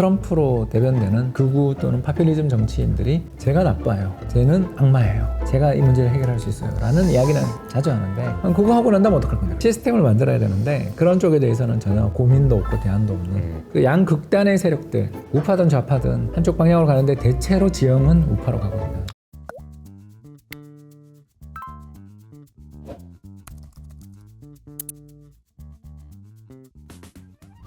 트럼프로 대변되는 극우 또는 파퓰리즘 정치인들이 제가 나빠요. 쟤는 악마예요. 제가 이 문제를 해결할 수 있어요. 라는 이야기는 자주 하는데 그거 하고 난 다음에 어떡할 거냐. 시스템을 만들어야 되는데 그런 쪽에 대해서는 전혀 고민도 없고 대안도 없는 음. 그 양극단의 세력들 우파든 좌파든 한쪽 방향으로 가는데 대체로 지형은 우파로 가거든요.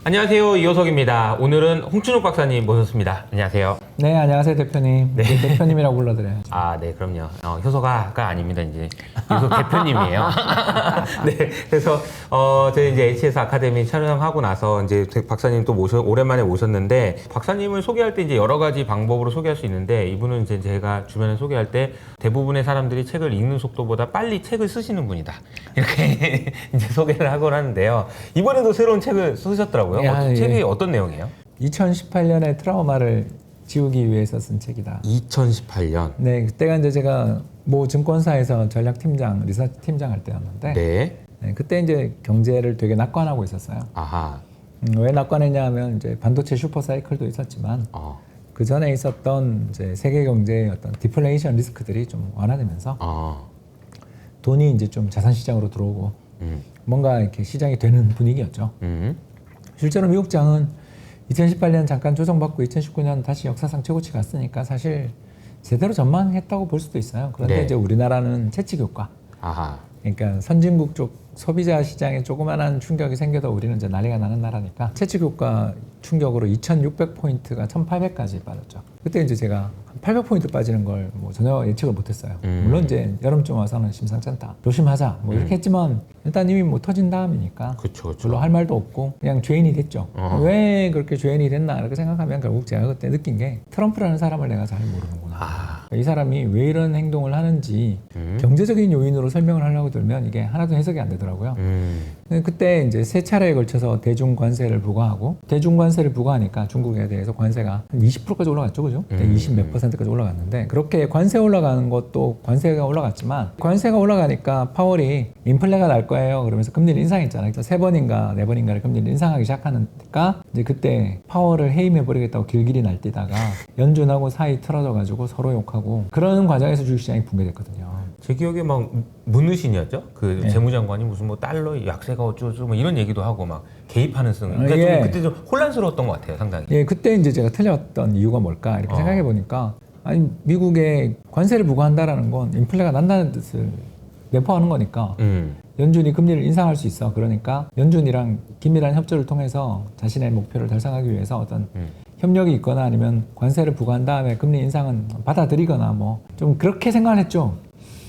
안녕하세요 이호석입니다. 오늘은 홍춘욱 박사님 모셨습니다. 안녕하세요. 네 안녕하세요 대표님. 이제 대표님이라고 불러드려야죠. 아, 네, 그럼요. 어, 효소가가 아닙니다. 이제 효소 대표님이에요. 네, 그래서 어, 저희 이제 HS 아카데미 촬영하고 나서 이제 대- 박사님 또 모셔 오랜만에 모셨는데 박사님을 소개할 때 이제 여러 가지 방법으로 소개할 수 있는데 이분은 이제 제가 주변에 소개할 때 대부분의 사람들이 책을 읽는 속도보다 빨리 책을 쓰시는 분이다. 이렇게 이제 소개를 하곤 하는데요. 이번에도 새로운 책을 쓰셨더라고요. 야, 어, 예. 책이 어떤 내용이에요? 2018년의 트라우마를 지우기 위해서 쓴 책이다. 2018년. 네, 그때가 이제 제가 모 증권사에서 전략팀장, 리서치 팀장 할 때였는데 네. 네, 그때 이제 경제를 되게 낙관하고 있었어요. 아하. 음, 왜 낙관했냐 하면 이제 반도체 슈퍼 사이클도 있었지만 어. 그 전에 있었던 이제 세계 경제의 어떤 디플레이션 리스크들이 좀 완화되면서 어. 돈이 이제 좀 자산 시장으로 들어오고 음. 뭔가 이렇게 시장이 되는 분위기였죠. 음. 실제로 미국장은 2018년 잠깐 조정받고 2019년 다시 역사상 최고치 갔으니까 사실 제대로 전망했다고 볼 수도 있어요. 그런데 네. 이제 우리나라는 채찍 효과. 아하. 그러니까 선진국 쪽 소비자 시장에 조그마한 충격이 생겨도 우리는 이제 난리가 나는 나라니까 채찍 효과 충격으로 2,600 포인트가 1,800까지 빠졌죠. 그때 이제 제가 800포인트 빠지는 걸 뭐 전혀 예측을 못했어요. 음. 물론 이제 여름쯤 와서는 심상치 않다. 조심하자. 뭐 이렇게 했지만 일단 이미 뭐 터진 다음이니까 그쵸, 그쵸. 별로 할 말도 없고 그냥 죄인이 됐죠. 어. 왜 그렇게 죄인이 됐나 이렇게 생각하면 결국 제가 그때 느낀 게 트럼프라는 사람을 내가 잘 모르는구나. 아. 이 사람이 왜 이런 행동을 하는지 음. 경제적인 요인으로 설명을 하려고 들면 이게 하나도 해석이 안 되더라고요. 음. 근데 그때 이제 세 차례에 걸쳐서 대중 관세를 부과하고 대중 관세를 부과하니까 중국에 대해서 관세가 한 20%까지 올라갔죠, 그죠? 그때 음. 20몇 퍼센트까지 올라갔는데 그렇게 관세 올라가는 것도 관세가 올라갔지만 관세가 올라가니까 파월이 인플레가 날 거예요. 그러면서 금리를 인상했잖아요. 세 번인가 네 번인가를 금리를 인상하기 시작하니까 이제 그때 파월을 해임해 버리겠다고 길길이 날뛰다가 연준하고 사이 틀어져 가지고 서로 욕하고 그런 과정에서 주식시장이 붕괴됐거든요. 제 기억에 막 문우신이었죠? 그 네. 재무장관이 무슨 뭐 달러 약세가 어쩌고 뭐 이런 얘기도 하고 막 개입하는 승. 그러니까 아, 좀 예. 그때 좀 혼란스러웠던 것 같아요, 상당히. 예, 그때 이제 제가 틀렸던 이유가 뭘까 이렇게 어. 생각해 보니까 아니 미국에 관세를 부과한다라는 건 인플레가 난다는 뜻을 내포하는 거니까 음. 연준이 금리를 인상할 수 있어. 그러니까 연준이랑 긴밀한 협조를 통해서 자신의 목표를 달성하기 위해서 어떤 음. 협력이 있거나 아니면 관세를 부과한 다음에 금리 인상은 받아들이거나 뭐 좀 그렇게 생각을 했죠.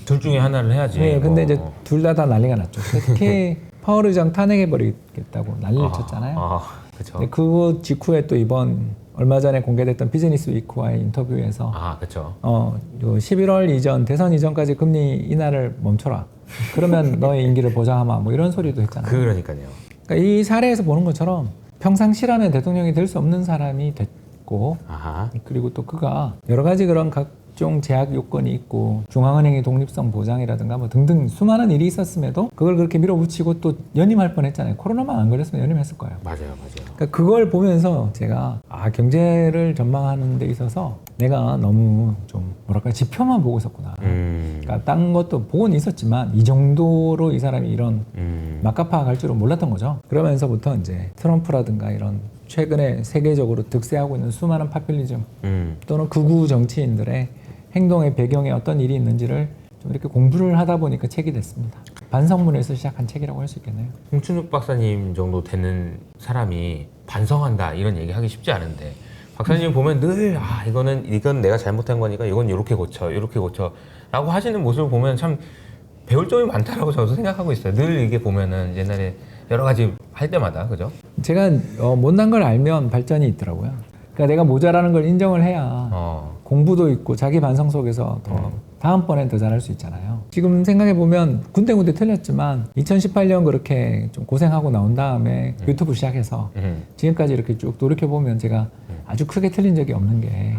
둘 중에 하나를 해야지. 네, 근데 뭐. 이제 둘 다 다 난리가 났죠. 특히 파월 의장 탄핵해 버리겠다고 난리를 쳤잖아요. 아, 그렇죠. 근데 그거 직후에 또 이번 얼마 전에 공개됐던 비즈니스 위크와의 인터뷰에서 아, 그렇죠. 어, 요 11월 이전 대선 이전까지 금리 인하를 멈춰라. 그러면 너의 임기를 보장하마. 뭐 이런 소리도 했잖아요. 그러니까요. 그러니까 이 사례에서 보는 것처럼 평상시라면 대통령이 될 수 없는 사람이 됐고 아하. 그리고 또 그가 여러 가지 그런 각 종 제약 요건이 있고 중앙은행의 독립성 보장이라든가 뭐 등등 수많은 일이 있었음에도 그걸 그렇게 밀어붙이고 또 연임할 뻔했잖아요. 코로나만 안 걸렸으면 연임했을 거예요. 맞아요, 맞아요. 그러니까 그걸 보면서 제가 아 경제를 전망하는 데 있어서 내가 너무 좀 뭐랄까 지표만 보고 있었구나. 음. 그러니까 딴 것도 보고는 있었지만 이 정도로 이 사람이 이런 음. 막가파가 갈 줄은 몰랐던 거죠. 그러면서부터 이제 트럼프라든가 이런 최근에 세계적으로 득세하고 있는 수많은 파퓰리즘 음. 또는 극우 정치인들의 행동의 배경에 어떤 일이 있는지를 좀 이렇게 공부를 하다 보니까 책이 됐습니다. 반성문에서 시작한 책이라고 할 수 있겠네요. 홍춘욱 박사님 정도 되는 사람이 반성한다 이런 얘기 하기 쉽지 않은데 박사님 보면 늘 아 이거는 이건 내가 잘못한 거니까 이건 이렇게 고쳐 이렇게 고쳐라고 하시는 모습을 보면 참 배울 점이 많다라고 저도 생각하고 있어요. 늘 이게 보면은 옛날에 여러 가지 할 때마다 그죠? 제가 어, 못난 걸 알면 발전이 있더라고요. 그러니까 내가 모자라는 걸 인정을 해야 어. 공부도 있고 자기 반성 속에서 더 다음번엔 더 잘할 수 있잖아요. 지금 생각해 보면 군데군데 틀렸지만 2018년 그렇게 좀 고생하고 나온 다음에 유튜브 시작해서 음. 지금까지 이렇게 쭉 돌이켜 보면 제가 아주 크게 틀린 적이 없는 게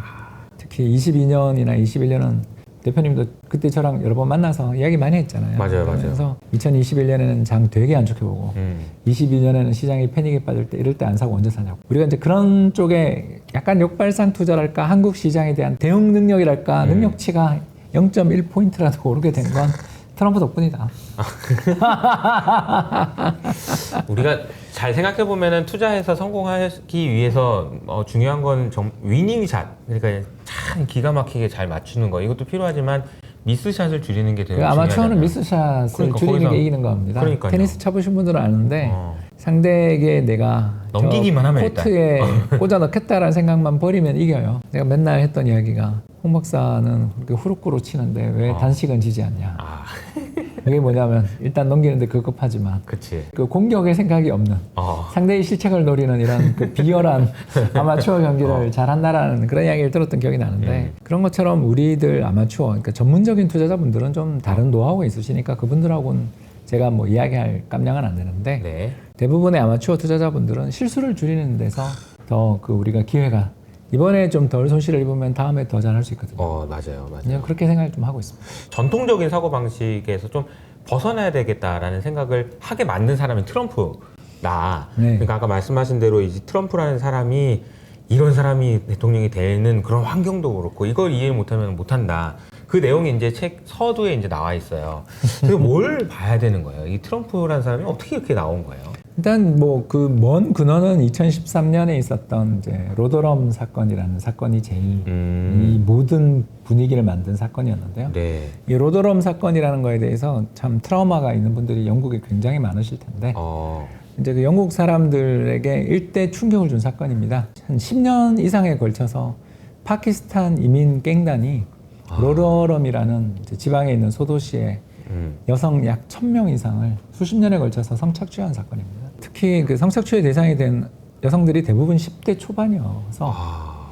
특히 22년이나 21년은 대표님도 그때 저랑 여러 번 만나서 이야기 많이 했잖아요. 맞아요, 맞아요. 그래서 2021년에는 장 되게 안 좋게 보고 음. 22년에는 시장이 패닉에 빠질 때 이럴 때 안 사고 언제 사냐고. 우리가 이제 그런 쪽에 약간 역발상 투자랄까 한국 시장에 대한 대응 능력이랄까 음. 능력치가 0.1포인트라도 오르게 된 건 트럼프 덕분이다. 우리가 잘 생각해 보면은 투자해서 성공하기 위해서 어, 중요한 건 정, 위닝 샷 그러니까 참 기가 막히게 잘 맞추는 거 이것도 필요하지만 미스샷을 줄이는 게 되게 그 아마추어는. 미스샷을 그러니까 줄이는 거기서- 게 이기는 겁니다. 그러니까요. 테니스 쳐보신 분들은 아는데 어. 상대에게 내가 저 넘기기만 하면. 코트에 꽂아 넣겠다라는 생각만 버리면 이겨요. 내가 맨날 했던 이야기가 홍 박사는 그렇게 후루꾸로 치는데 왜 어. 단식은 지지 않냐. 아, 그게 뭐냐면 일단 넘기는데 급급하지만 그치. 그 공격의 생각이 없는 어. 상대의 실책을 노리는 이런 그 비열한 아마추어 경기를 잘한다라는 그런 이야기를 들었던 기억이 나는데 음. 그런 것처럼 우리들 아마추어 그러니까 전문적인 투자자분들은 좀 다른 노하우가 있으시니까 그분들하고는 제가 뭐 이야기할 깜냥은 안 되는데 네. 대부분의 아마추어 투자자분들은 실수를 줄이는 데서 더 그 우리가 기회가 이번에 좀 덜 손실을 입으면 다음에 더 잘할 수 있거든요. 어, 맞아요. 맞아요. 그냥 그렇게 생각을 좀 하고 있습니다. 전통적인 사고 방식에서 좀 벗어나야 되겠다라는 생각을 하게 만든 사람이 트럼프다. 네. 그러니까 아까 말씀하신 대로 이제 트럼프라는 사람이 이런 사람이 대통령이 되는 그런 환경도 그렇고 이걸 이해 못하면 못한다. 그 내용이 이제 책 서두에 이제 나와 있어요. 그래서 뭘 봐야 되는 거예요? 이 트럼프라는 사람이 어떻게 이렇게 나온 거예요? 일단 뭐 그 먼 근원은 2013년에 있었던 이제 로더럼 사건이라는 사건이 제일 이 음, 모든 분위기를 만든 사건이었는데요. 네. 이 로더럼 사건이라는 거에 대해서 참 트라우마가 있는 분들이 영국에 굉장히 많으실 텐데 어, 이제 그 영국 사람들에게 일대 충격을 준 사건입니다. 한 10년 이상에 걸쳐서 파키스탄 이민 갱단이 아. 로더럼이라는 지방에 있는 소도시에 음, 여성 약 1000명 이상을 수십 년에 걸쳐서 성착취한 사건입니다. 특히 그 성착취의 대상이 된 여성들이 대부분 10대 초반이어서 아,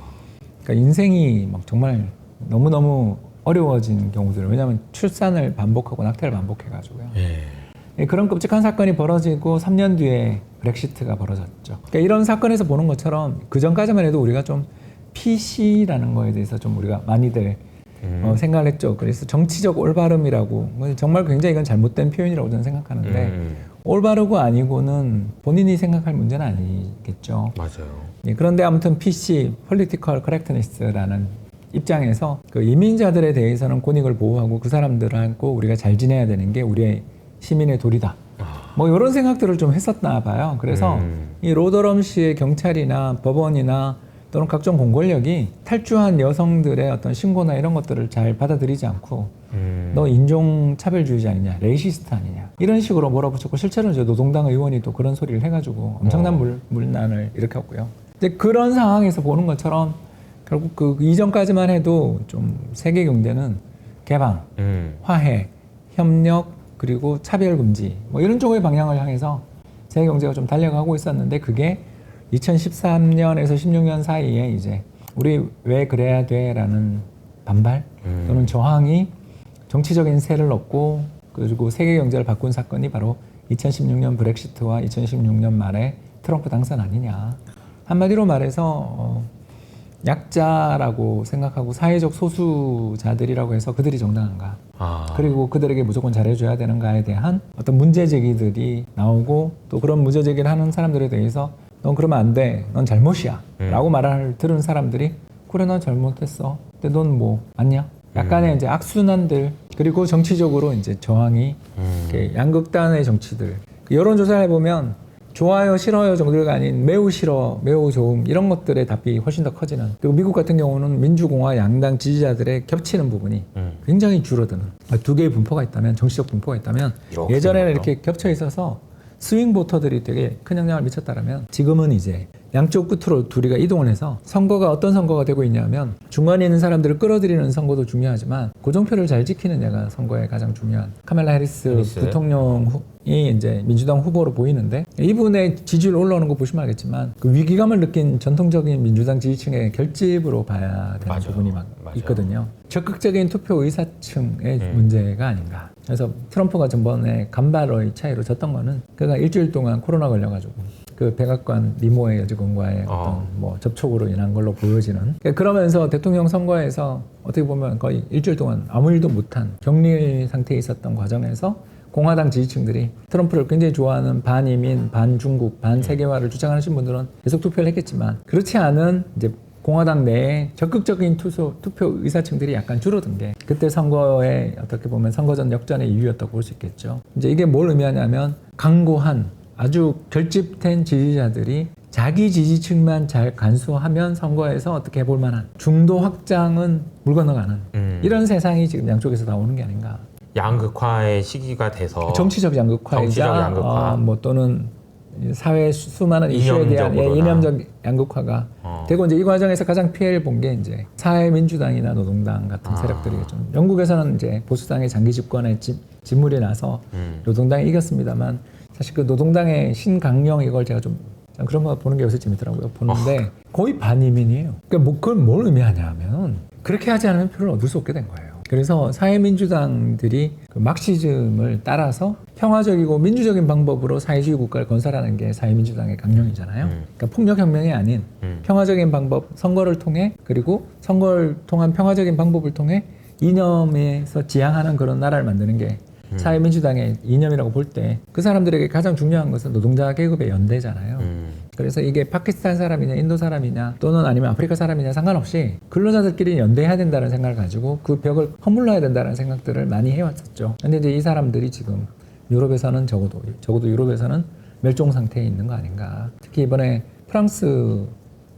그러니까 인생이 막 정말 너무너무 어려워진 경우들 왜냐하면 출산을 반복하고 낙태를 반복해가지고요. 예. 예, 그런 끔찍한 사건이 벌어지고 3년 뒤에 브렉시트가 벌어졌죠. 그러니까 이런 사건에서 보는 것처럼 그 전까지만 해도 우리가 좀 PC라는 거에 대해서 좀 우리가 많이들 음. 어, 생각을 했죠. 그래서 정치적 올바름이라고 뭐 정말 굉장히 이건 잘못된 표현이라고 저는 생각하는데 음, 올바르고 아니고는 본인이 생각할 문제는 아니겠죠. 맞아요. 예, 그런데 아무튼 PC (Political Correctness)라는 입장에서 그 이민자들에 대해서는 권익을 보호하고 그 사람들하고 우리가 잘 지내야 되는 게 우리의 시민의 도리다. 뭐 이런 생각들을 좀 했었나 봐요. 그래서 음. 이 로더럼시의 경찰이나 법원이나 또는 각종 공권력이 탈주한 여성들의 어떤 신고나 이런 것들을 잘 받아들이지 않고 음, 너 인종 차별주의자 아니냐, 레이시스트 아니냐 이런 식으로 몰아붙였고 실제로는 저 노동당 의원이 또 그런 소리를 해가지고 엄청난 어. 물, 물난을 일으켰고요. 근데 그런 상황에서 보는 것처럼 결국 그 이전까지만 해도 좀 세계 경제는 개방, 음, 화해, 협력 그리고 차별 금지 뭐 이런 쪽의 방향을 향해서 세계 경제가 좀 달려가고 있었는데 그게 2013년에서 16년 사이에 이제 우리 왜 그래야 돼라는 반발 음. 또는 저항이 정치적인 세를 얻고 그리고 세계 경제를 바꾼 사건이 바로 2016년 브렉시트와 2016년 말에 트럼프 당선 아니냐 한마디로 말해서 어, 약자라고 생각하고 사회적 소수자들이라고 해서 그들이 정당한가 아, 그리고 그들에게 무조건 잘해줘야 되는가에 대한 어떤 문제 제기들이 나오고 또 그런 문제 제기를 하는 사람들에 대해서 넌 그러면 안 돼. 넌 잘못이야. 음. 라고 말을 들은 사람들이 그래 난 잘못했어. 근데 넌 뭐 아니야? 약간의 이제 악순환들 그리고 정치적으로 이제 저항이 음, 양극단의 정치들 그 여론조사를 해보면 좋아요 싫어요 정도가 아닌 매우 싫어 매우 좋음 이런 것들의 답이 훨씬 더 커지는 그리고 미국 같은 경우는 민주공화 양당 지지자들의 겹치는 부분이 음. 굉장히 줄어드는 두 개의 분포가 있다면 정치적 분포가 있다면 예전에는. 이렇게 겹쳐 있어서 스윙 보터들이 되게 큰 영향을 미쳤다면 지금은 이제 양쪽 끝으로 둘이가 이동을 해서 선거가 어떤 선거가 되고 있냐면 중간에 있는 사람들을 끌어들이는 선거도 중요하지만 고정표를 잘 지키느냐가 선거의 가장 중요한 카멜라 해리스 해리스. 부통령이 이제 민주당 후보로 보이는데 이분의 지지율 올라오는 거 보시면 알겠지만 그 위기감을 느낀 전통적인 민주당 지지층의 결집으로 봐야 되는 맞아요. 부분이 막 맞아요. 있거든요. 적극적인 투표 의사층의 음. 문제가 아닌가. 그래서 트럼프가 전번에 간발의 차이로 졌던 거는 그가 일주일 동안 코로나 걸려가지고 그 백악관 미모의 여직원과의 어. 어떤 뭐 접촉으로 인한 걸로 보여지는 그러니까 그러면서 대통령 선거에서 어떻게 보면 거의 일주일 동안 아무 일도 못한 격리 상태에 있었던 과정에서 공화당 지지층들이 트럼프를 굉장히 좋아하는 반이민, 반중국, 반세계화를 주장하시는 분들은 계속 투표를 했겠지만 그렇지 않은 이제 공화당 내에 적극적인 투소, 투표 의사층들이 약간 줄어든 게 그때 선거에 어떻게 보면 선거전 역전의 이유였다고 볼 수 있겠죠. 이제 이게 뭘 의미하냐면 강고한 아주 결집된 지지자들이 자기 지지층만 잘 간수하면 선거에서 어떻게 해볼 만한 중도 확장은 물 건너가는 음. 이런 세상이 지금 양쪽에서 나오는 게 아닌가. 양극화의 시기가 돼서 정치적 양극화이자 정치적 양극화. 어, 뭐 또는 사회 수- 수많은 이슈에 대한 예. 이념적 양극화가 어. 되고 이제 이 과정에서 가장 피해를 본 게 이제 사회민주당이나 노동당 같은 아. 세력들이겠죠. 영국에서는 이제 보수당의 장기 집권에 진, 진물이 나서 음. 노동당이 이겼습니다만 사실 그 노동당의 신강령 이걸 제가 좀 그런 거 보는 게 요새 재밌더라고요. 보는데 아. 거의 반이민이에요. 그러니까 뭐 그건 뭘 의미하냐면 그렇게 하지 않으면 표를 얻을 수 없게 된 거예요. 그래서 사회민주당들이 그 막시즘을 따라서 평화적이고 민주적인 방법으로 사회주의 국가를 건설하는 게 사회민주당의 강령이잖아요. 음. 그러니까 폭력혁명이 아닌 음. 평화적인 방법, 선거를 통해 그리고 선거를 통한 평화적인 방법을 통해 이념에서 지향하는 그런 나라를 만드는 게 음. 사회민주당의 이념이라고 볼 때 그 사람들에게 가장 중요한 것은 노동자 계급의 연대잖아요. 음. 그래서 이게 파키스탄 사람이냐 인도 사람이냐 또는 아니면 아프리카 사람이냐 상관없이 근로자들끼리 연대해야 된다는 생각을 가지고 그 벽을 허물러야 된다는 생각들을 많이 해왔었죠. 근데 이제 이 사람들이 지금 유럽에서는 적어도 적어도 유럽에서는 멸종 상태에 있는 거 아닌가. 특히 이번에 프랑스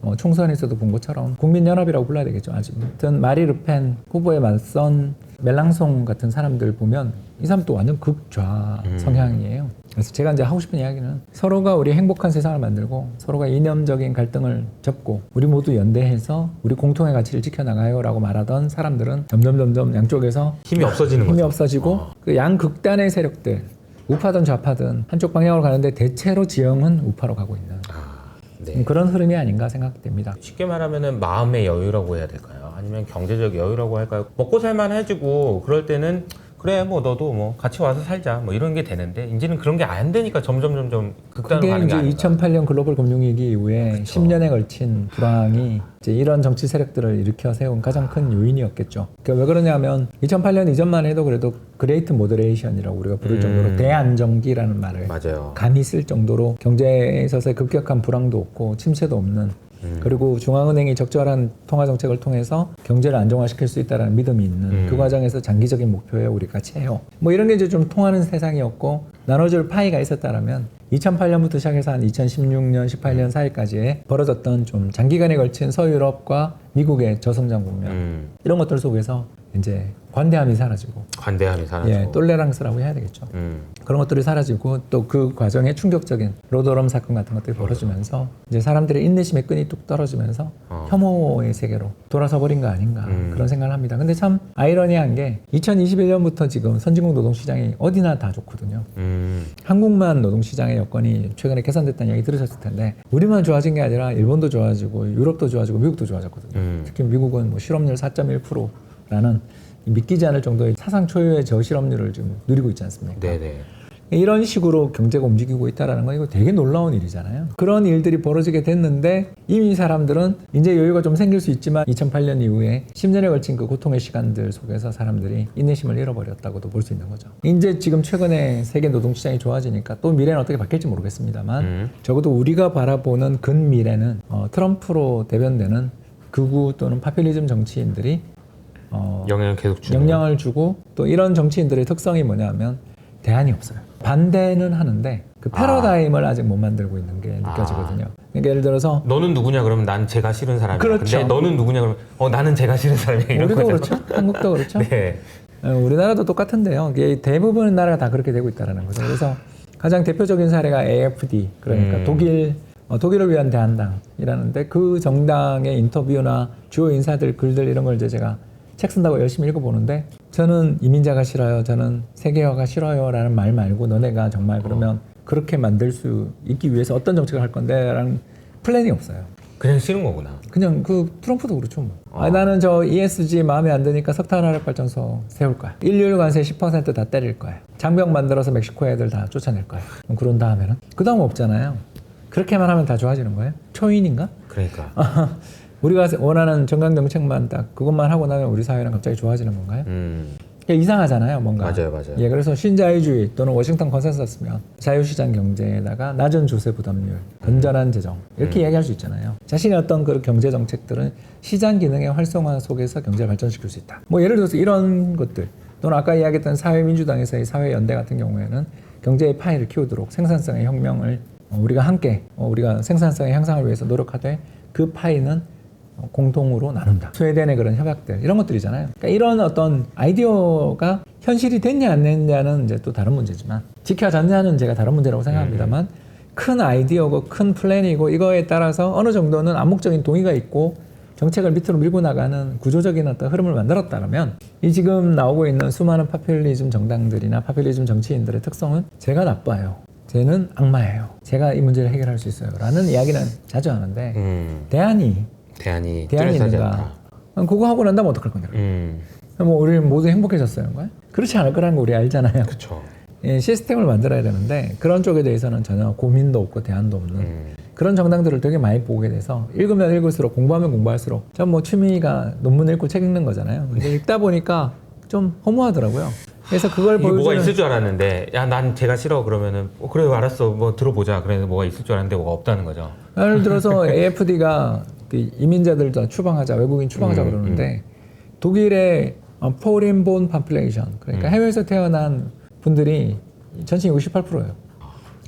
어, 총선에서도 본 것처럼 국민연합이라고 불러야 되겠죠. 아무튼 마리 르펜 후보에 맞선 멜랑송 같은 사람들 보면 이 사람 또 완전 극좌 음. 성향이에요. 그래서 제가 이제 하고 싶은 이야기는 서로가 우리 행복한 세상을 만들고 서로가 이념적인 갈등을 접고 우리 모두 연대해서 우리 공통의 가치를 지켜나가요라고 말하던 사람들은 점점 점점 양쪽에서 힘이 없어지는 힘이 거죠. 없어지고 어. 그 양극단의 세력들 우파든 좌파든 한쪽 방향으로 가는데 대체로 지형은 우파로 가고 있는 아, 네. 그런 흐름이 아닌가 생각됩니다. 쉽게 말하면은 마음의 여유라고 해야 될까요? 아니면 경제적 여유라고 할까요? 먹고 살만 해지고 그럴 때는 그래 뭐 너도 뭐 같이 와서 살자 뭐 이런 게 되는데 이제는 그런 게 안 되니까 점점 점점 극단으로 그게 가는 게 이제 아닌가. 2008년 글로벌 금융위기 이후에 그쵸. 10년에 걸친 불황이 이제 이런 정치 세력들을 일으켜 세운 가장 큰 요인이었겠죠. 그러니까 왜 그러냐면 2008년 이전만 해도 그래도 그레이트 모더레이션이라고 우리가 부를 음. 정도로 대안정기라는 말을 맞아요. 감히 쓸 정도로 경제에 있어서 급격한 불황도 없고 침체도 없는 음. 그리고 중앙은행이 적절한 통화 정책을 통해서 경제를 안정화시킬 수 있다는 믿음이 있는 음. 그 과정에서 장기적인 목표에 우리 같이 해요. 뭐 이런 게 이제 좀 통하는 세상이었고 나눠줄 파이가 있었다라면 2008년부터 시작해서 한 2016년, 18년 사이까지에 벌어졌던 좀 장기간에 걸친 서유럽과 미국의 저성장 국면 음, 이런 것들 속에서 이제 관대함이 사라지고 관대함이 사라지고. 예, 똘레랑스라고 해야 되겠죠. 음, 그런 것들이 사라지고 또 그 과정에 충격적인 로더럼 사건 같은 것들이 벌어지면서 이제 사람들의 인내심의 끈이 뚝 떨어지면서 어. 혐오의 세계로 돌아서 버린 거 아닌가 음. 그런 생각을 합니다. 근데 참 아이러니한 게 2021년부터 지금 선진국 노동시장이 어디나 다 좋거든요. 음, 한국만 노동시장의 여건이 최근에 개선됐다는 이야기 들으셨을 텐데 우리만 좋아진 게 아니라 일본도 좋아지고 유럽도 좋아지고 미국도 좋아졌거든요. 음. 특히 미국은 뭐 실업률 4.1% 라는 믿기지 않을 정도의 사상 초유의 저실업률을 지금 누리고 있지 않습니까? 네네. 이런 식으로 경제가 움직이고 있다는 건 이거 되게 놀라운 일이잖아요. 그런 일들이 벌어지게 됐는데 이미 사람들은 이제 여유가 좀 생길 수 있지만 2008년 이후에 10년에 걸친 그 고통의 시간들 속에서 사람들이 인내심을 잃어버렸다고도 볼 수 있는 거죠. 이제 지금 최근에 세계 노동 시장이 좋아지니까 또 미래는 어떻게 바뀔지 모르겠습니다만 음. 적어도 우리가 바라보는 근 미래는 어, 트럼프로 대변되는 극우 또는 파퓰리즘 정치인들이 어, 영향을 계속 주는. 영향을 주고 또 이런 정치인들의 특성이 뭐냐면 대안이 없어요. 반대는 하는데 그 패러다임을 아. 직못 만들고 있는 게 느껴지거든요. 그러니까 예를 들어서 너는 누구냐 그러면 난 제가 싫은 사람이야. 그렇죠. 근데 너는 누구냐 그러면 어 나는 제가 싫은 사람이야. 이런 우리도 거죠. 그렇죠. 한국도 그렇죠. 네. 어, 우리나라도 똑같은데요. 대부분의 나라가 다 그렇게 되고 있다는 거죠. 그래서 가장 대표적인 사례가 AFD 그러니까 음. 독일 어, 독일을 위한 대한당이라는데 그 정당의 인터뷰나 주요 인사들 글들 이런 걸 이제 제가 책 쓴다고 열심히 읽어보는데 저는 이민자가 싫어요. 저는 세계화가 싫어요라는 말 말고 너네가 정말 그러면 그렇게 만들 수 있기 위해서 어떤 정책을 할 건데라는 플랜이 없어요. 그냥 싫은 거구나. 그냥 그 트럼프도 그렇죠 뭐. 아, 나는 저 ESG 마음에 안 드니까 석탄 화력 발전소 세울 거야. 일률 관세 10%다 때릴 거야. 장병 만들어서 멕시코 애들 다 쫓아낼 거야. 그런 다음에는 그 다음 없잖아요. 그렇게만 하면 다 좋아지는 거예요? 초인인가? 그러니까. 우리가 원하는 정강 정책만 딱 그것만 하고 나면 우리 사회는 갑자기 좋아지는 건가요? 음. 이상하잖아요, 뭔가. 맞아요, 맞아요. 예, 그래서 신자유주의 또는 워싱턴 컨센서스면 자유시장 경제에다가 낮은 조세 부담률, 건전한 재정 이렇게 이야기할 수 있잖아요. 자신의 어떤 그 경제 정책들은 시장 기능의 활성화 속에서 경제를 발전시킬 수 있다. 뭐 예를 들어서 이런 것들 또는 아까 이야기했던 사회민주당에서의 사회연대 같은 경우에는 경제의 파이를 키우도록 생산성의 혁명을 어, 우리가 함께 어, 우리가 생산성의 향상을 위해서 노력하되 그 파이는 어, 공동으로 나눈다. 스웨덴의 그런 협약들 이런 것들이잖아요. 그러니까 이런 어떤 아이디어가 현실이 됐냐 안 됐냐는 이제 또 다른 문제지만 지켜졌냐는 제가 다른 문제라고 생각합니다만 큰 아이디어고 큰 플랜이고 이거에 따라서 어느 정도는 암묵적인 동의가 있고 정책을 밑으로 밀고 나가는 구조적인 어떤 흐름을 만들었다면 이 지금 나오고 있는 수많은 파퓰리즘 정당들이나 파퓰리즘 정치인들의 특성은 제가 나빠요. 쟤는 악마예요. 제가 이 문제를 해결할 수 있어요. 라는 이야기는 자주 하는데 음. 대안이 대안이 대안이 뚜렷하지 있는가? 않다. 그럼 그거 하고 난 다음에 어떡할 건데? 음. 뭐 우리 모두 행복해졌어요, 거야? 그렇지 않을 거라는 거 우리 알잖아요. 그렇죠. 예, 시스템을 만들어야 되는데 그런 쪽에 대해서는 전혀 고민도 없고 대안도 없는 음. 그런 정당들을 되게 많이 보게 돼서 읽으면 읽을수록 공부하면 공부할수록 전 뭐 취미가 논문 읽고 책 읽는 거잖아요. 근데 읽다 보니까 좀 허무하더라고요. 그래서 그걸 이게 뭐가 보여주는 있을 줄 알았는데 야 난 제가 싫어 그러면은 어, 그래 알았어 뭐 들어보자 그래서 뭐가 있을 줄 알았는데 뭐가 없다는 거죠. 예를 들어서 AFD가 그 이민자들 다 추방하자 외국인 추방하자 음, 그러는데 독일의 포린 본 파플레이션 그러니까 음. 해외에서 태어난 분들이 전체 68%예요.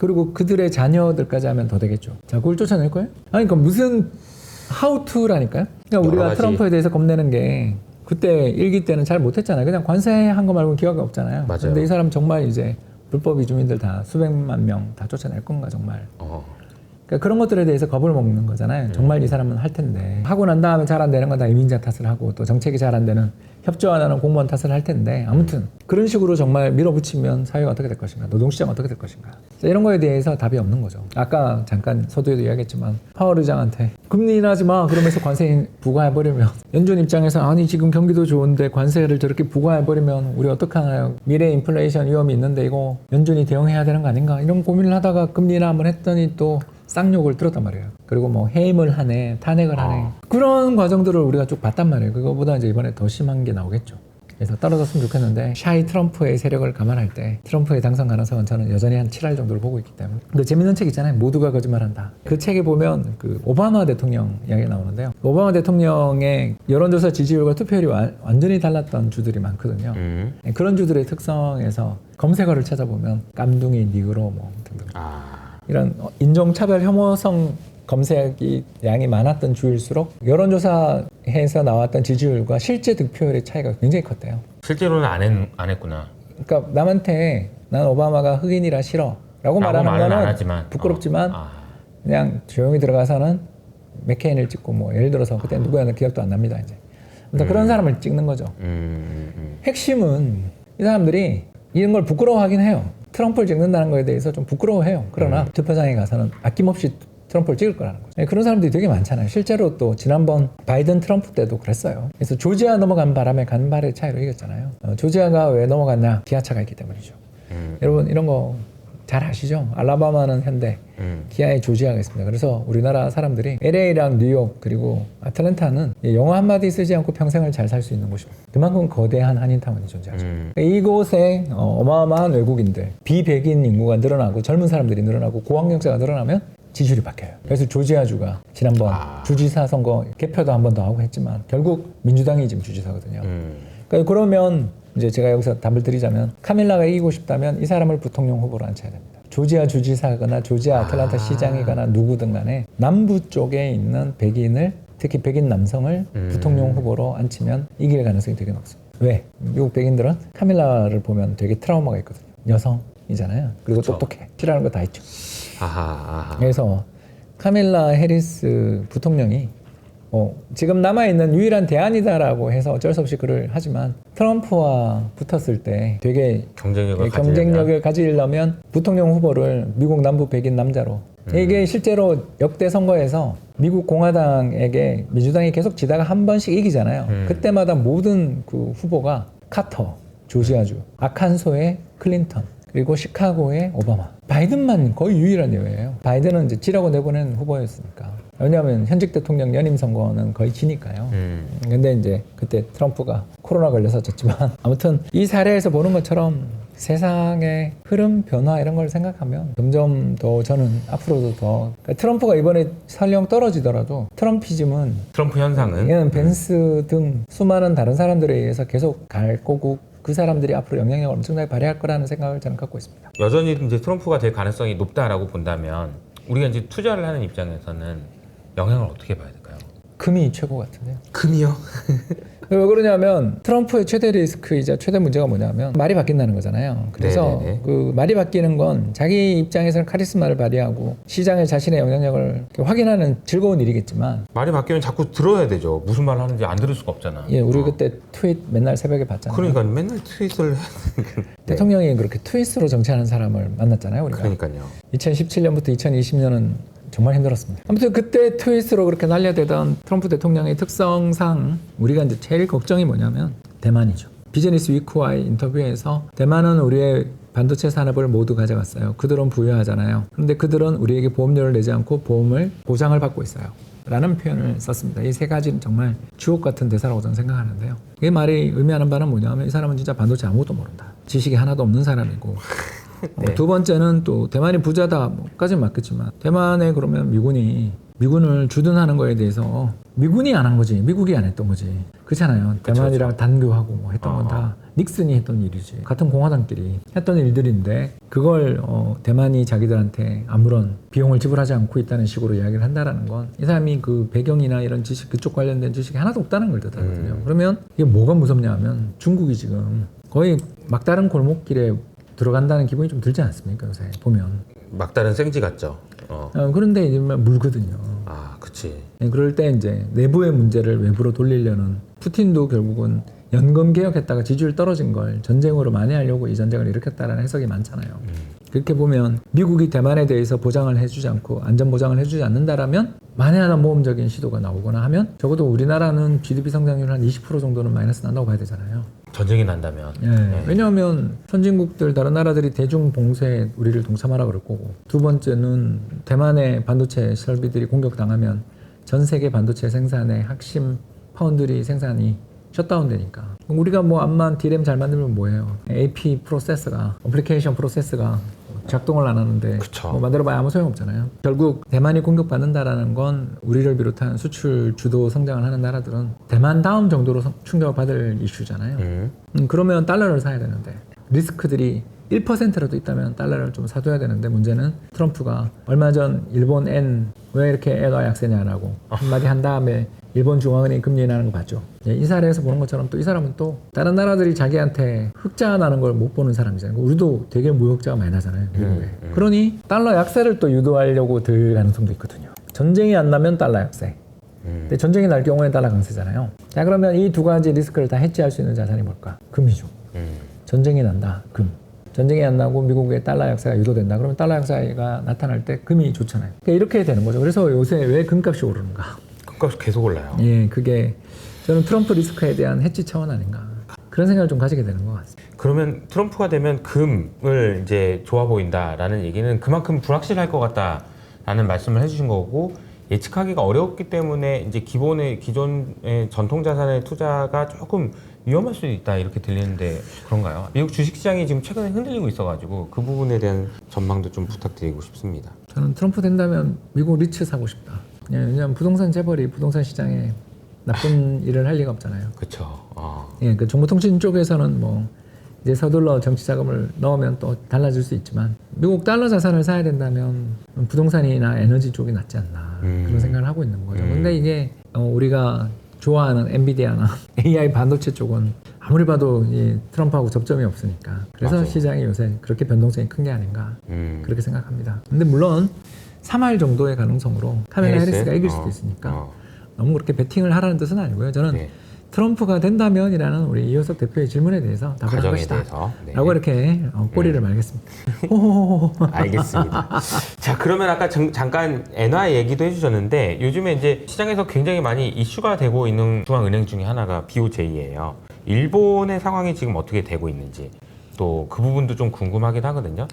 그리고 그들의 자녀들까지 하면 더 되겠죠. 자, 그걸 쫓아낼 거예요? 아니, 그러니까 무슨 to라니까요? 그러니까 우리가 가지. 트럼프에 대해서 겁내는 게 그때 일기 때는 잘 못했잖아요. 그냥 관세한 거 말고는 기억이 없잖아요. 맞아요. 근데 이 사람 정말 이제 불법 이주민들 다 수백만 명 다 쫓아낼 건가 정말. 어. 그러니까 그런 것들에 대해서 겁을 먹는 거잖아요. 정말 이 사람은 할 텐데 하고 난 다음에 잘 안 되는 건 다 이민자 탓을 하고 또 정책이 잘 안 되는 협조 안 하는 공무원 탓을 할 텐데 아무튼 그런 식으로 정말 밀어붙이면 사회가 어떻게 될 것인가, 노동시장 어떻게 될 것인가 자, 이런 거에 대해서 답이 없는 거죠. 아까 잠깐 서두에도 이야기했지만 파월 의장한테 금리 인하지 마 그러면서 관세 부과해 버리면 연준 입장에서 아니 지금 경기도 좋은데 관세를 저렇게 부과해 버리면 우리 어떡하나요? 미래 인플레이션 위험이 있는데 이거 연준이 대응해야 되는 거 아닌가 이런 고민을 하다가 금리 인하 한번 했더니 또 쌍욕을 들었단 말이에요. 그리고 뭐 해임을 하네, 탄핵을 하네. 아. 그런 과정들을 우리가 쭉 봤단 말이에요. 그거보다 이제 이번에 더 심한 게 나오겠죠. 그래서 떨어졌으면 좋겠는데 샤이 트럼프의 세력을 감안할 때 트럼프의 당선 가능성은 저는 여전히 한 7할 정도를 보고 있기 때문에 그 재밌는 책 있잖아요 모두가 거짓말한다 그 책에 보면 그 오바마 대통령 이야기 가 나오는데요 오바마 대통령의 여론조사 지지율과 투표율이 완, 완전히 달랐던 주들이 많거든요 음. 그런 주들의 특성에서 검색어를 찾아보면 깜둥이 니그로 뭐 등등 아. 이런 인종차별 혐오성 검색이 양이 많았던 주일수록 여론조사에서 나왔던 지지율과 실제 득표율의 차이가 굉장히 컸대요. 실제로는 안, 했, 안 했구나. 그러니까 남한테 난 오바마가 흑인이라 싫어라고 라고 말하는 거는 하지만 부끄럽지만 어. 아. 그냥 조용히 들어가서는 맥케인을 찍고 뭐 예를 들어서 그때 누구였나 기억도 안 납니다 이제. 아무튼 그런 사람을 찍는 거죠. 음, 음, 음. 핵심은 이 사람들이 이런 걸 부끄러워하긴 해요. 트럼프를 찍는다는 거에 대해서 좀 부끄러워해요. 그러나 투표장에 가서는 아낌없이 트럼프를 찍을 거라는 거죠. 네, 그런 사람들이 되게 많잖아요. 실제로 또 지난번 바이든 트럼프 때도 그랬어요. 그래서 조지아 넘어간 바람에 간발의 차이로 이겼잖아요. 어, 조지아가 왜 넘어갔냐? 기아차가 있기 때문이죠. 음. 여러분 이런 거 잘 아시죠? 알라바마는 현대, 음. 기아의 조지아가 있습니다. 그래서 우리나라 사람들이 LA랑 뉴욕 그리고 아틀랜타는 이 영어 한마디 쓰지 않고 평생을 잘 살 수 있는 곳입니다. 그만큼 거대한 한인타운이 존재하죠. 음. 이곳에 어, 어마어마한 외국인들, 비백인 인구가 늘어나고 젊은 사람들이 늘어나고 고학력자가 늘어나면 지지율이 바뀌어요. 그래서 조지아주가 지난번 아. 주지사 선거 개표도 한 번 더 하고 했지만 결국 민주당이 지금 주지사거든요. 음. 그러니까 그러면 이제 제가 여기서 답을 드리자면 카밀라가 이기고 싶다면 이 사람을 부통령 후보로 앉혀야 됩니다. 조지아 주지사거나 조지아 아틀란타 아. 시장이거나 누구든 간에 남부 쪽에 있는 백인을 특히 백인 남성을 음. 부통령 후보로 앉히면 이길 가능성이 되게 높습니다. 왜? 미국 백인들은 카밀라를 보면 되게 트라우마가 있거든요. 여성이잖아요. 그리고 그쵸. 똑똑해. 싫어하는 거 다 있죠. 아하, 아하. 그래서 카밀라 해리스 부통령이 어, 지금 남아있는 유일한 대안이다라고 해서 어쩔 수 없이 글을 하지만 트럼프와 붙었을 때 되게 경쟁력을 예, 가지려면 경쟁력을 가지려면 부통령 후보를 미국 남부 백인 남자로 음. 이게 실제로 역대 선거에서 미국 공화당에게 민주당이 계속 지다가 한 번씩 이기잖아요. 음. 그때마다 모든 그 후보가 카터, 조지아주, 아칸소의 클린턴 그리고 시카고의 오바마. 바이든만 거의 유일한 예외예요. 바이든은 이제 지라고 내보낸 후보였으니까. 왜냐하면 현직 대통령 연임 선거는 거의 지니까요. 음. 근데 이제 그때 트럼프가 코로나 걸려서 졌지만 아무튼 이 사례에서 보는 것처럼 세상의 흐름 변화 이런 걸 생각하면 점점 더 저는 앞으로도 더 그러니까 트럼프가 이번에 설령 떨어지더라도 트럼피즘은 트럼프 현상은 얘는 벤스 등 수많은 다른 사람들에 의해서 계속 갈 거고 그 사람들이 앞으로 영향력을 엄청나게 발휘할 거라는 생각을 저는 갖고 있습니다. 여전히 이제 트럼프가 될 가능성이 높다라고 본다면 우리가 이제 투자를 하는 입장에서는 영향을 어떻게 봐야 될까요? 금이 최고 같은데요. 금이요? 왜 그러냐면 트럼프의 최대 리스크이자 최대 문제가 뭐냐면 말이 바뀐다는 거잖아요. 그래서 네네네. 그 말이 바뀌는 건 자기 입장에서는 카리스마를 발휘하고 시장에 자신의 영향력을 확인하는 즐거운 일이겠지만 말이 바뀌면 자꾸 들어야 되죠. 무슨 말 하는지 안 들을 수가 없잖아. 예, 우리 어. 그때 트윗 맨날 새벽에 봤잖아요. 그러니까 맨날 트윗을 해. 네. 대통령이 그렇게 트윗으로 정치하는 사람을 만났잖아요, 우리가. 그러니까요. 2017년부터 2020년은 정말 힘들었습니다. 아무튼 그때 트윗으로 그렇게 날려대던 트럼프 대통령의 특성상 우리가 이제 제일 걱정이 뭐냐면 대만이죠. 비즈니스 위크와의 인터뷰에서 대만은 우리의 반도체 산업을 모두 가져갔어요. 그들은 부유하잖아요. 그런데 그들은 우리에게 보험료를 내지 않고 보험을 보장을 받고 있어요. 라는 표현을 썼습니다. 이 세 가지는 정말 주옥 같은 대사라고 저는 생각하는데요. 이 말이 의미하는 바는 뭐냐면 이 사람은 진짜 반도체 아무것도 모른다. 지식이 하나도 없는 사람이고 어, 네. 두 번째는 또 대만이 부자다 뭐까지는 맞겠지만 대만에 그러면 미군이 미군을 주둔하는 거에 대해서 미군이 안 한 거지. 미국이 안 했던 거지. 그렇잖아요. 대만이랑 단교하고 뭐 했던 건 다 닉슨이 했던 일이지. 같은 공화당끼리 했던 일들인데 그걸 어, 대만이 자기들한테 아무런 비용을 지불하지 않고 있다는 식으로 이야기를 한다라는 건 이 사람이 그 배경이나 이런 지식 그쪽 관련된 지식이 하나도 없다는 걸 뜻하거든요. 그러면 이게 뭐가 무섭냐 하면 중국이 지금 거의 막다른 골목길에 들어간다는 기분이 좀 들지 않습니까 요새 보면 막다른 생쥐 같죠. 어. 어, 그런데 이제 막 물거든요 아, 그치. 네, 그럴 때 이제 내부의 문제를 외부로 돌리려는 푸틴도 결국은 연금 개혁했다가 지지율 떨어진 걸 전쟁으로 만회하려고 이 전쟁을 일으켰다라는 해석이 많잖아요. 그렇게 보면 미국이 대만에 대해서 보장을 해주지 않고 안전 보장을 해주지 않는다라면 만에 하나 모험적인 시도가 나오거나 하면 적어도 우리나라는 GDP 성장률 한 20% 정도는 마이너스 난다고 봐야 되잖아요. 전쟁이 난다면. 예. 네. 왜냐하면 선진국들 다른 나라들이 대중 봉쇄에 우리를 동참하라 그럴 거고 두 번째는 대만의 반도체 설비들이 공격당하면 전 세계 반도체 생산의 핵심 파운드리 생산이 셧다운되니까 우리가 뭐 암만 디램 잘 만들면 뭐예요 AP 프로세스가 어플리케이션 프로세스가 작동을 안 하는데 그쵸. 뭐 만들어봐야 아무 소용 없잖아요. 결국 대만이 공격받는다라는 건 우리를 비롯한 수출 주도 성장을 하는 나라들은 대만 다음 정도로 성- 충격을 받을 이슈잖아요. 음. 음, 그러면 달러를 사야 되는데 리스크들이 1%라도 있다면 달러를 좀 사둬야 되는데 문제는 트럼프가 얼마 전 일본 엔 왜 이렇게 애가 약세냐라고 한마디 한 다음에 일본 중앙은행 금리 인하는 거 봤죠. 예, 이 사례에서 보는 것처럼 또 이 사람은 또 다른 나라들이 자기한테 흑자 나는 걸 못 보는 사람이잖아요. 우리도 되게 무역자가 많이 나잖아요. 미국에. 그러니 달러 약세를 또 유도하려고 들 가능성도 있거든요. 전쟁이 안 나면 달러 약세. 근데 전쟁이 날 경우에는 달러 강세잖아요. 자 그러면 이 두 가지 리스크를 다 해지할 수 있는 자산이 뭘까? 금이죠. 음. 전쟁이 난다. 금. 전쟁이 안 나고 미국의 달러 약세가 유도된다. 그러면 달러 약세가 나타날 때 금이 좋잖아요. 그러니까 이렇게 되는 거죠. 그래서 요새 왜 금값이 오르는가? 금값이 계속 올라요. 예, 그게 저는 트럼프 리스크에 대한 해지 차원 아닌가. 그런 생각을 좀 가지게 되는 것 같습니다. 그러면 트럼프가 되면 금을 이제 좋아 보인다라는 얘기는 그만큼 불확실할 것 같다라는 말씀을 해주신 거고 예측하기가 어렵기 때문에 이제 기본의 기존의 전통 자산의 투자가 조금 위험할 수도 있다 이렇게 들리는데 그런가요? 미국 주식시장이 지금 최근에 흔들리고 있어가지고 그 부분에 대한 전망도 좀 부탁드리고 싶습니다. 저는 트럼프 된다면 미국 리츠 사고 싶다. 예, 왜냐하면 부동산 재벌이 부동산 시장에 나쁜 일을 할 리가 없잖아요. 그렇죠. 어. 예, 그 정보통신 쪽에서는 뭐 이제 서둘러 정치 자금을 넣으면 또 달라질 수 있지만 미국 달러 자산을 사야 된다면 부동산이나 에너지 쪽이 낫지 않나 음. 그런 생각을 하고 있는 거죠. 음. 근데 이게 어, 우리가 좋아하는 엔비디아나 AI 반도체 쪽은 아무리 봐도 이 트럼프하고 접점이 없으니까 그래서 맞아요. 시장이 요새 그렇게 변동성이 큰 게 아닌가 음. 그렇게 생각합니다. 근데 물론 3할 정도의 가능성으로 카멜라 해리스? 해리스가 이길 어, 수도 있으니까 어. 너무 그렇게 베팅을 하라는 뜻은 아니고요. 저는 네. 트럼프가 된다면이라는 우리 이효석 대표의 질문에 대해서 답을 한 가정에 것이다. 대해서. 네. 라고 이렇게 어, 꼬리를 말겠습니다. 호호호호. 알겠습니다. 자, 그러면 아까 정- 잠깐 엔화 얘기도 해주셨는데 요즘에 이제 시장에서 굉장히 많이 이슈가 되고 있는 중앙은행 중에 하나가 BOJ예요. 일본의 상황이 지금 어떻게 되고 있는지. 또 그 부분도 좀 궁금하긴 하거든요.